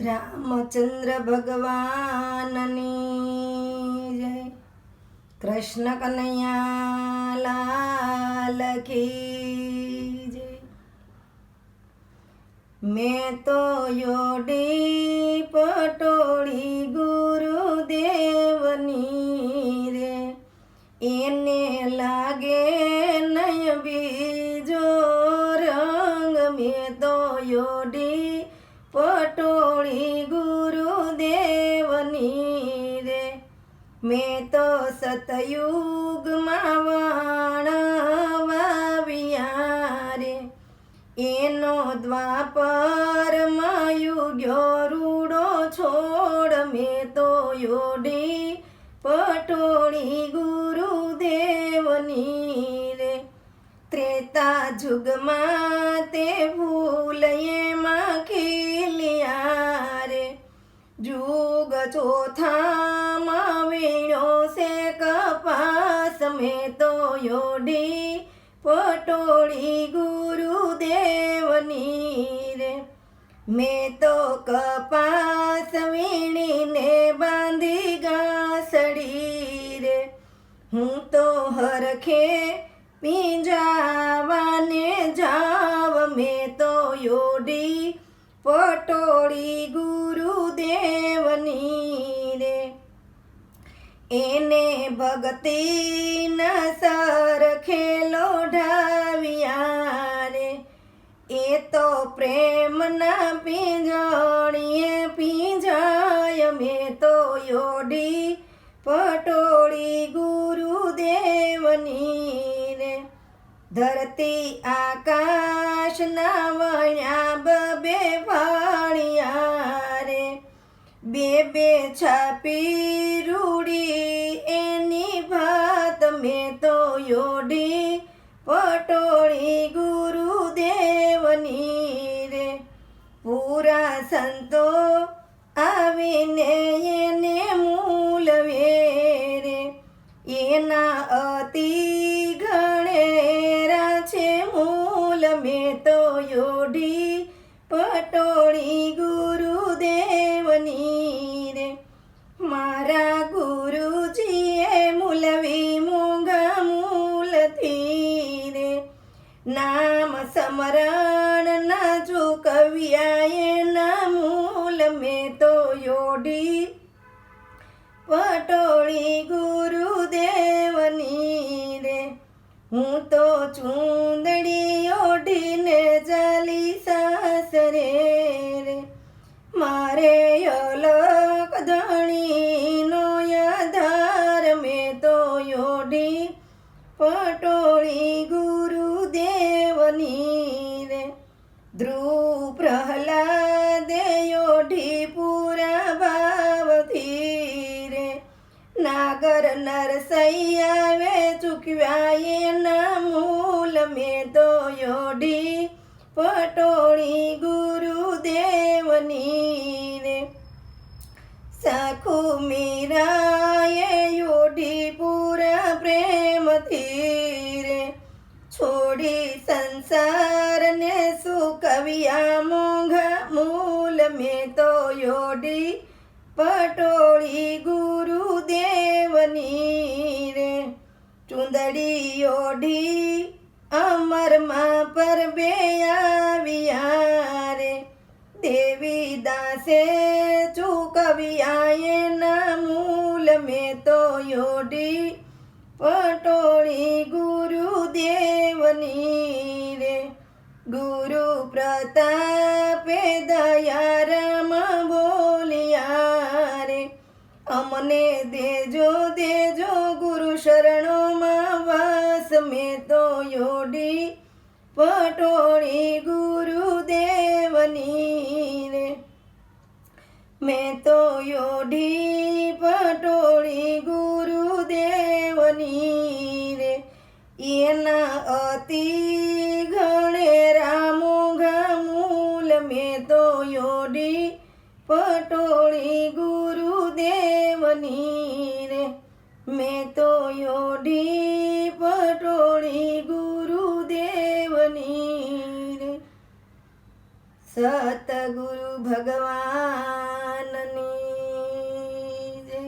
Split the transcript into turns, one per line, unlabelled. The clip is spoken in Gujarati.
રામચંદ્ર ભગવાનની જય. કૃષ્ણ કનૈયા લાલ કી જય. મેં તો યોડી પટોળી ગુરુદેવની રે. એને પટોળી ગુરુદેવની રે. મેં તો સતયુગમાં વાણ વાવ્યા રે. એનો દ્વાપર યુગ્યો રૂડો છોડ, મેં તો યોડી પટોળી ગુરુદેવની રે. ત્રેતા જુગમાં તે ફૂલ જુગ ચોથામાં વીણો છે કપાસ. મેં તો યોડી પટોળી ગુરુદેવની રે. મેં તો કપાસ વીણીને બાંધી ગાસડી રે. હું તો હરખે પીંજાવાને જાવ. મેં તો યોડી પટોળી ગુરુદેવની રે એને ભક્તિના સરખેલો ઢાવ્યા રે એ તો પ્રેમના પીંજણીએ પીંજાય, મેં તો યોડી પટોળી ગુરુદેવની ધરતી આકાશના વણ્યા બબે વાણિયા રે. બે બે છાપી રૂડી, એની ભાત મેં તો યોડી. પટોળી ગુરુદેવની રે. પૂરા સંતો આવીને એને પટોળી ગુરુદેવની રે. મારા ગુરુજીએ મૂલવી મૂંગ મૂલથી રે. નામ સમરણ ના ચૂકવ્યા એના મૂલ મેં તો યોડી. પટોળી ગુરુદેવની રે. હું તો ચૂંદડી નાગર નરસૈયા વે ચૂકવ્યા એના મૂલ મેં તો યોડી પટોળી ગુરુદેવની રે સાખું મીરાએ યોઢી પૂરા પ્રેમથી રે. છોડી સંસારને સુકવ્યા મોંઘા મૂલ મેં તો યોડી પટોળી ચુંદડી યોઢી અમરમાં પર બે આવ્યા રે. દેવી દાસે ચૂકવ્યા ના મૂલ મેં તો યોઢી પટોળી ગુરુદેવની રે. ગુરુ પ્રતાપે દયારામ બોલ્યા રે. અમને દેજો દેજો ગુરુ શરણોમાં યોડી પટોળી ગુરુદેવની રે મેં તો યોઢી પટોળી ગુરુદેવની રે એના અતિ ગણેરા મોંઘા મૂલ મેં તો યોઢી પટોળી ગુરુદેવની રે મેં તો યોઢી પટોળી સતગુરુ ભગવાનની જય.